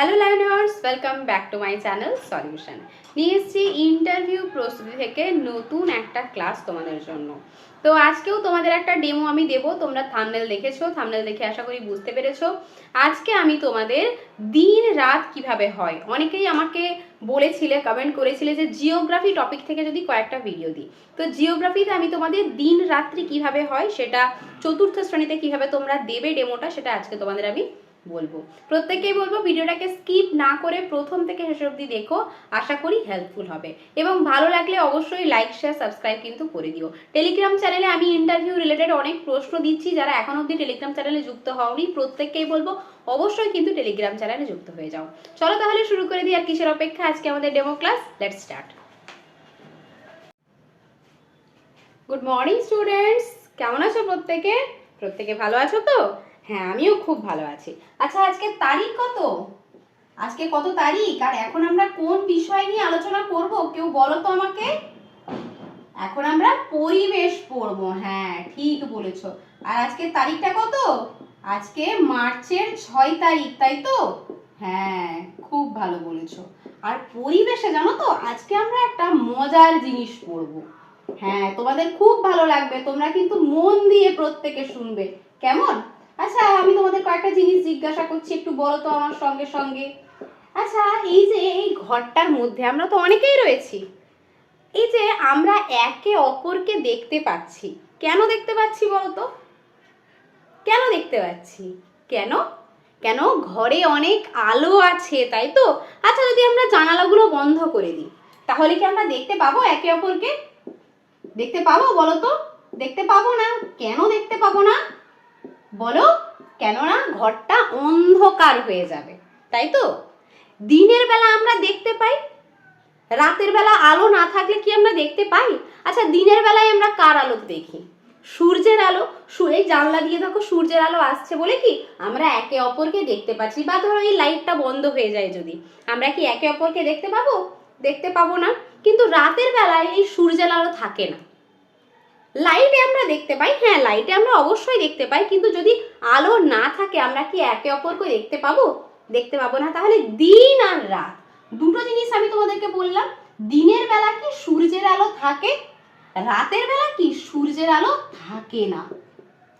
Hello learners welcome back to my channel solution নিয়ে এসেছি interview প্রস্তুতি থেকে নতুন একটা ক্লাস তোমাদের জন্য। তো আজকেও তোমাদের একটা ডেমো আমি দেব। তোমরা থামনেল দেখেছ। থামনেল দেখে আশা করি বুঝতে পেরেছ। আজকে আমি তোমাদের দিন রাত কীভাবে হয়? অনেকেই আমাকে বলেছিলে কমেন্ট করেছিলে যে জিওগ্রাফি টপিক থেকে যদি কয়েকটা ভিডিও দিই। তো জিওগ্রাফিতে আমি তোমাদের দিন রাত্রি কীভাবে হয়, সেটা চতুর্থ শ্রেণীতে কীভাবে তোমরা দেবে ডেমোটা সেটা আজকে তোমাদের আমি বলব। প্রত্যেকেই বলব ভিডিওটাকে স্কিপ না করে প্রথম থেকে শেষ অবধি দেখো, আশা করি হেল্পফুল হবে। এবং ভালো লাগলে অবশ্যই লাইক শেয়ার সাবস্ক্রাইব কিন্তু করে দিও। টেলিগ্রাম চ্যানেলে আমি ইন্টারভিউ রিলেটেড অনেক প্রশ্ন দিচ্ছি, যারা এখন অবধি টেলিগ্রাম চ্যানেলে যুক্ত হওনি, প্রত্যেককেই বলব অবশ্যই কিন্তু টেলিগ্রাম চ্যানেলে যুক্ত হয়ে যাও। চলো তাহলে শুরু করে দিই আর কিসের অপেক্ষা? আজকে আমাদের demo class let start good morning students কেমন আছো প্রত্যেকে? প্রত্যেকে ভালো আছো তো? হ্যাঁ আমিও খুব ভালো আছি। আচ্ছা আজকে তারিখ কত? আজকে কত তারিখ? আর এখন আমরা কোন বিষয় নিয়ে আলোচনা করব? কেউ বলো তো আমাকে। এখন আমরা পরিবেশ পড়ব হ্যাঁ ঠিক বলেছ। আর আজকে তারিখটা কত? আজকে মার্চের ছয় তারিখ, তাই তো? হ্যাঁ খুব ভালো বলেছ। আর পরিবেশে, জানো তো, আজকে আমরা একটা মজার জিনিস পড়ব। হ্যাঁ তোমাদের খুব ভালো লাগবে, তোমরা কিন্তু মন দিয়ে প্রত্যেকে শুনবে। কেমন? আচ্ছা আমি তোমাদের কয়েকটা জিনিস জিজ্ঞাসা করছি, একটু বলো তো আমার সঙ্গে সঙ্গে। আচ্ছা এই যে এই ঘরটার মধ্যে আমরা তো অনেকেই রয়েছি। এই যে আমরা একে অপরকে দেখতে পাচ্ছি, কেন দেখতে পাচ্ছি বলো তো? কেন দেখতে পাচ্ছি? কেন? কেন ঘরে অনেক আলো আছে, তাই তো? আচ্ছা যদি আমরা জানালাগুলো বন্ধ করে দিই, তাহলে কি আমরা দেখতে পাবো একে অপরকে? দেখতে পাবো বলো তো? দেখতে পাবো না? কেন দেখতে পাবো না? বলো, কেননা ঘরটা অন্ধকার হয়ে যাবে, তাই তো? দিনের বেলা আমরা দেখতে পাই, রাতের বেলা আলো না থাকলে কি আমরা দেখতে পাই? আচ্ছা দিনের বেলায় আমরা কার আলো দেখি? সূর্যের আলো। এই জানলা দিয়ে দেখো সূর্যের আলো আসছে বলে কি? আমরা একে অপরকে দেখতে পাচ্ছি, বা ধরো এই লাইটটা বন্ধ হয়ে যায় যদি। আমরা কি একে অপরকে দেখতে পাবো? দেখতে পাবো না। কিন্তু রাতের বেলায় এই সূর্যের আলো থাকে না। লাইটে আমরা দেখতে পাই হ্যাঁ লাইটে আমরা অবশ্যই দেখতে পাই, কিন্তু যদি আলো না থাকে, আমরা কি একে অপরকে দেখতে পাবো? দেখতে পাবো না। তাহলে দিন আর রাত। দুটো জিনিস আমি তোমাদেরকে বললাম, দিনের বেলা কি সূর্যের আলো থাকে? রাতের বেলা কি সূর্যের আলো থাকে না?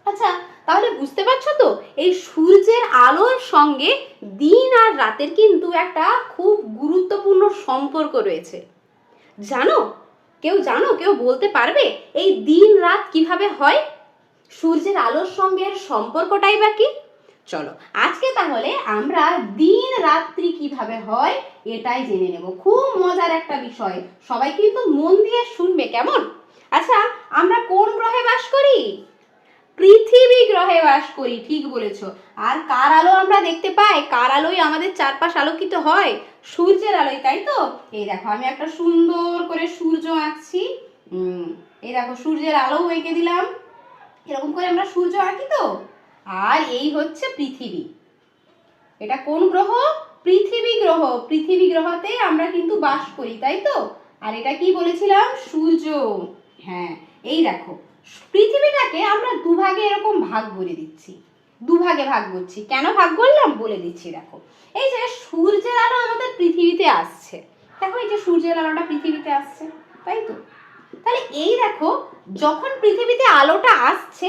আচ্ছা তাহলে বুঝতে পারছ তো? এই সূর্যের আলোর সঙ্গে দিন আর রাতের কিন্তু একটা খুব গুরুত্বপূর্ণ সম্পর্ক রয়েছে। জানো কেউ জানো, কেউ বলতে পারবে? এই দিন রাত কীভাবে হয়? সূর্যের আলোর সঙ্গে এর সম্পর্কটাই বা কি? চলো, আজকে তাহলে আমরা দিন রাত্রি কীভাবে হয় এটাই জেনে নেব। খুব মজার একটা বিষয়। সবাই কিন্তু মন দিয়ে শুনবে, কেমন? আচ্ছা আমরা কোন গ্রহে বাস করি? পৃথিবী গ্রহে বাস করি, ঠিক বলেছ। আর কার আলো আমরা দেখতে পাই? কার আলোয় আমাদের চারপাশ আলোকিত হয়? সূর্যের আলোয় তাই তো? এই দেখো, আমি একটা সুন্দর করে সূর্য আঁকছি। এই দেখো, সূর্যের আলো এঁকে দিলাম। এরকম করে আমরা সূর্য আঁকি তো? আর এই হচ্ছে পৃথিবী। এটা কোন গ্রহ? পৃথিবী গ্রহ। পৃথিবী গ্রহতে আমরা কিন্তু বাস করি, তাই তো? আর এটা কি বলেছিলাম? সূর্য। হ্যাঁ এই দেখো, পৃথিবীটাকে আমরা দুভাগে এরকম ভাগ করে দিচ্ছি। দুভাগে ভাগ করছি। কেন ভাগ করলাম? বলে দিচ্ছি, দেখো। এই যে সূর্যের আলো আমাদের পৃথিবীতে আসছে। দেখো এই যে সূর্যের আলোটা পৃথিবীতে আসছে, তাই তো? তাহলে এই দেখো, যখন পৃথিবীতে আলোটা আসছে,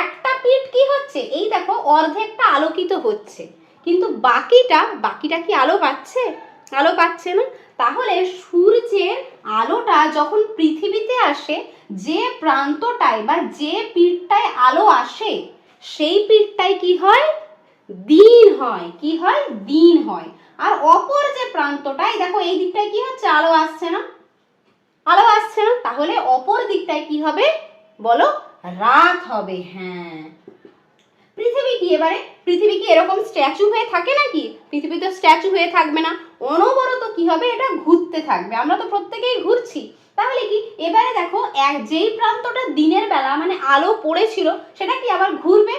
একটা পিঠ কি হচ্ছে? এই দেখো, অর্ধেকটা আলোকিত হচ্ছে। কিন্তু বাকিটা বাকিটা কি আলো পাচ্ছে? আলো পাচ্ছে না? তাহলে সূর্যের আলোটা যখন পৃথিবীতে আসে, যে প্রান্তটায় বা যে পিঠটায় আলো আসে, সেই পিঠটায় কি হয়? দিন হয়। কি হয়? দিন হয়। আর অপর যে প্রান্তটায়, দেখো এই দিকটায় কি হচ্ছে? আলো আসছে না। আলো আসছে না। তাহলে অপর দিকটায় কি হবে? বলো, রাত হবে। হ্যাঁ। পৃথিবী কি এবারে? পৃথিবী কি এরকম স্ট্যাচু হয়ে থাকে নাকি? পৃথিবী তো স্ট্যাচু হয়ে থাকবে না। অনবরত কি হবে? এটা ঘুরতে থাকবে। আমরা তো প্রত্যেকেই ঘুরছি। তাহলে কি এবারে দেখো, এক যেই প্রান্তটা দিনের বেলা মানে আলো পড়েছিল, সেটা কি আবার ঘুরবে?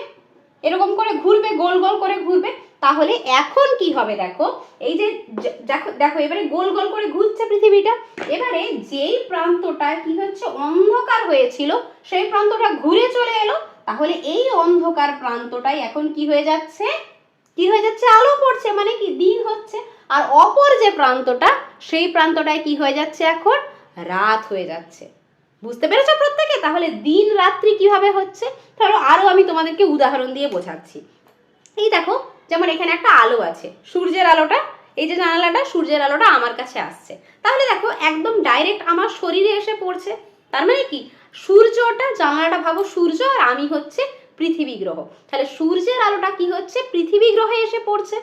এরকম করে ঘুরবে, গোল গোল করে ঘুরবে। তাহলে এখন কি হবে দেখো? এই যে, দেখো দেখো, এবারে গোল গোল করে ঘুরছে পৃথিবীটা। এবারে যেই প্রান্তটা কি হচ্ছে, অন্ধকার হয়েছিল, সেই প্রান্তটা ঘুরে চলে এলো। তাহলে এই অন্ধকার প্রান্তটাই এখন কি হয়ে যাচ্ছে? কি হয়ে যাচ্ছে? আলো পড়ছে মানে কি? দিন হচ্ছে। আর অপর যে প্রান্তটা, সেই প্রান্তটায় কি হয়ে যাচ্ছে এখন? রাত হয়ে যাচ্ছে। বুঝতে পেরেছ প্রত্যেকে? তাহলে দিন রাত্রি কীভাবে হচ্ছে? ধরো আরও আমি তোমাদেরকে উদাহরণ দিয়ে বোঝাচ্ছি। এই দেখো, যেমন এখানে একটা আলো আছে, সূর্যের আলোটা। এই যে জানালাটা, সূর্যের আলোটা আমার কাছে আসছে। তাহলে দেখো, একদম ডাইরেক্ট আমার শরীরে এসে পড়ছে। তার মানে কি? সূর্যটা জানালাটা ভাবো সূর্য আর আমি হচ্ছে পৃথিবী গ্রহ। তাহলে সূর্যের আলোটা কি হচ্ছে? পৃথিবী গ্রহে এসে পড়ছে।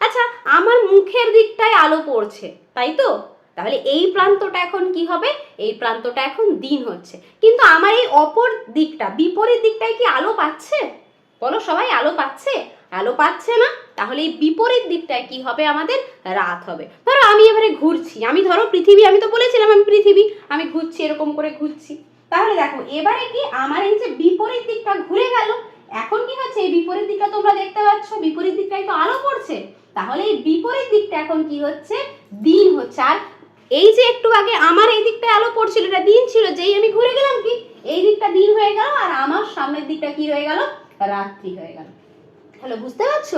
আচ্ছা আমার মুখের দিকটায় আলো পড়ছে, তাই তো? তাহলে এই প্রান্তটা এখন কি হবে? এই প্রান্তটা এখন দিন হচ্ছে। কিন্তু আমার এই অপর দিকটা, বিপরীত দিকটায় কি আলো পাচ্ছে? বলো সবাই, আলো পাচ্ছে? আলো পাচ্ছে না? তাহলে এই বিপরীত দিকটায় কি হবে আমাদের? রাত হবে। ধরো আমি এবারে ঘুরছি। আমি ধরো পৃথিবী, আমি তো বলেছিলাম আমি পৃথিবী। আমি ঘুরছি, এরকম করে ঘুরছি। তাহলে দেখো, এবারে কি আমার এই যে বিপরীত দিকটা ঘুরে গেল, এখন কি হচ্ছে? এই বিপরীত দিকটা তোমরা দেখতে পাচ্ছ, বিপরীত দিকটায় তো আলো পড়ছে। তাহলে এই বিপরীত দিকটা এখন কি হচ্ছে? দিন হচ্ছে। আর এই যে একটু আগে আমার এই দিকটায় আলো পড়ছিল, এটা দিন ছিল, যেই আমি ঘুরে গেলাম কি? এই দিকটা দিন হয়ে গেল, আর আমার সামনের দিকটা কি হয়ে গেল? রাত্রি হয়ে গেল। তাহলে বুঝতে পারছ?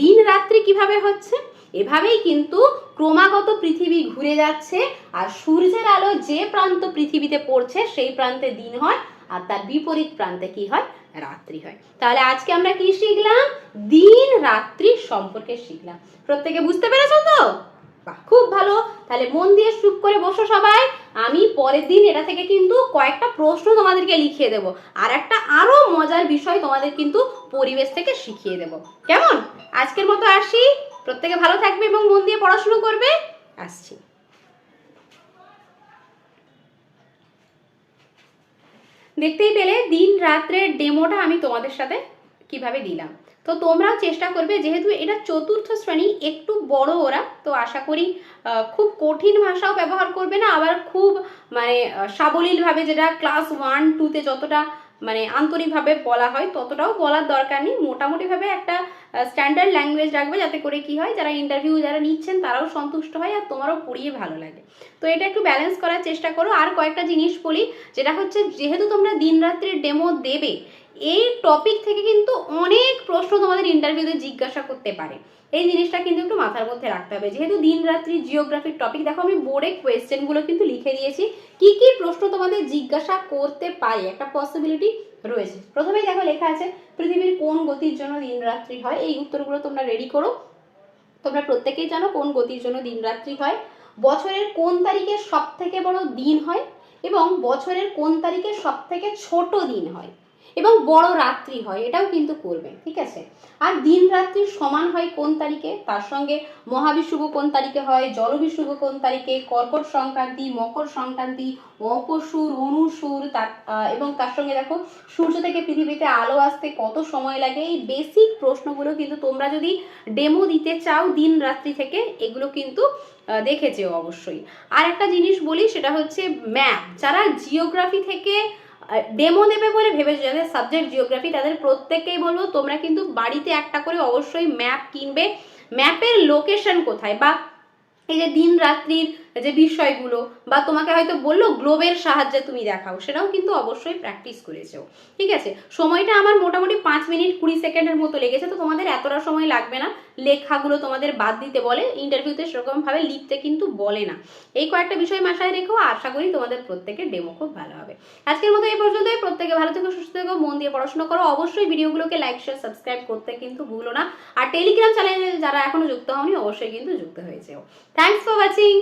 দিন রাত্রি কীভাবে হচ্ছে? এভাবেই কিন্তু ক্রমাগত পৃথিবী ঘুরে যাচ্ছে আর সূর্যের আলো যে প্রান্ত পৃথিবীতে পড়ছে সেই প্রান্তে দিন হয় আর তার বিপরীত প্রান্তে কি হয়? রাত্রি হয়। তাহলে আজকে আমরা কি শিখলাম? দিন রাত্রি সম্পর্কে শিখলাম। প্রত্যেকে বুঝতে পেরেছ তো? বাহ, খুব ভালো। তাহলে মন দিয়ে চুপ করে বসো সবাই। আমি পরের দিন এটা থেকে কিন্তু কয়েকটা প্রশ্ন তোমাদেরকে লিখিয়ে দেব আর একটা আরও মজার বিষয় তোমাদের কিন্তু পরিবেশ থেকে শিখিয়ে দেব। কেমন? আজকের মতো আসি। প্রত্যেকে ভালো থাকবে এবং মন দিয়ে পড়াশুনো করবে। আসছি। দেখতেই পেলে দিন রাত্রের ডেমোটা আমি তোমাদের সাথে কীভাবে দিলাম। তো তোমরাও চেষ্টা করবে, যেহেতু এটা চতুর্থ শ্রেণি, একটু বড় ওরা, তো আশা করি খুব কঠিন ভাষাও ব্যবহার করবে না, আবার খুব মানে সাবলীলভাবে যেটা ক্লাস ওয়ান টুতে যতটা মানে আন্তরিকভাবে বলা হয়, ততটাও বলার দরকার নেই। মোটামুটিভাবে একটা স্ট্যান্ডার্ড ল্যাঙ্গুয়েজ রাখবে যাতে করে কি হয়, যারা ইন্টারভিউ যারা নিচ্ছেন তারাও সন্তুষ্ট হয় আর তোমারও পড়িয়ে ভালো লাগে। তো এটা একটু ব্যালেন্স করার চেষ্টা করো। আর কয়েকটা জিনিস বলি, যেটা হচ্ছে যেহেতু তোমরা দিন রাত্রির ডেমো দেবে এই টপিক থেকে কিন্তু অনেক প্রশ্ন তোমাদের ইন্টারভিউতে জিজ্ঞাসা করতে পারে। এই জিনিসটা কিন্তু একটু মাথার মধ্যে রাখতে হবে। যেহেতু দিন রাত্রি জিওগ্রাফির টপিক দেখো আমি বোর্ডে কোয়েশ্চেনগুলো কিন্তু লিখে দিয়েছি। কি কি প্রশ্ন তোমাদের জিজ্ঞাসা করতে পারে? একটা পসিবিলিটি রয়েছে। প্রথমেই দেখো লেখা আছে, পৃথিবীর কোন গতির জন্য দিন রাত্রি হয়? এই উত্তরগুলো তোমরা রেডি করো। তোমরা প্রত্যেকেই জানো কোন গতির জন্য দিন রাত্রি হয়। বছরের কোন তারিখে সব থেকে বড় দিন হয়? এবং বছরের কোন তারিখে সব থেকে ছোট দিন হয়? এবং বড় রাত্রি হয় এটাও কিন্তু করবে ঠিক আছে? আর দিন রাত্রি সমান হয় কোন তারিখে? তার সঙ্গে মহাবিষুব কোন তারিখে হয়? জলবিষুব কোন তারিখে? কর্কট সংক্রান্তি মকর সংক্রান্তি অপসুর অনুসুর তার এবং তার সঙ্গে দেখো সূর্য থেকে পৃথিবীতে আলো আসতে কত সময় লাগে? এই বেসিক প্রশ্নগুলো কিন্তু তোমরা যদি ডেমো দিতে চাও দিন রাত্রি থেকে এগুলো কিন্তু আহ, দেখেছেও অবশ্যই। আর একটা জিনিস বলি সেটা হচ্ছে ম্যাপ যারা জিওগ্রাফি থেকে ডেমো দেবে বলে ভেবেছো যাদের সাবজেক্ট জিওগ্রাফি তাদের প্রত্যেককেই বলব, তোমরা কিন্তু বাড়িতে একটা করে অবশ্যই ম্যাপ কিনবে। ম্যাপের লোকেশন কোথায়? বা এই যে দিন রাত্রির যে বিষয়গুলো, বা তোমাকে হয়তো বলল গ্লোবের সাহায্যে তুমি দেখাও, সেটাও কিন্তু অবশ্যই প্র্যাকটিস করেছ। ঠিক আছে? সময়টা আমার মোটামুটি পাঁচ মিনিট কুড়ি সেকেন্ডের মতো লেগেছে, তো তোমাদের এতটা সময় লাগবে না। লেখাগুলো তোমাদের বাদ দিতে বলে ইন্টারভিউতে সেরকমভাবে লিখতে কিন্তু বলে না। এই কয়েকটা বিষয় মাথায় রেখো আশা করি তোমাদের প্রত্যেকের ডেমো খুব ভালো হবে। আজকের মতো এই পর্যন্তই। প্রত্যেকে ভালো থেকো, সুস্থ থেকো, মন দিয়ে পড়াশোনা করো। অবশ্যই ভিডিওগুলোকে লাইক শেয়ার সাবস্ক্রাইব করতে কিন্তু ভুলো না। আর টেলিগ্রাম চ্যানেলে যারা এখনও যুক্ত হওনি, অবশ্যই কিন্তু যুক্ত হয়েছে থ্যাংকস ফর ওয়াচিং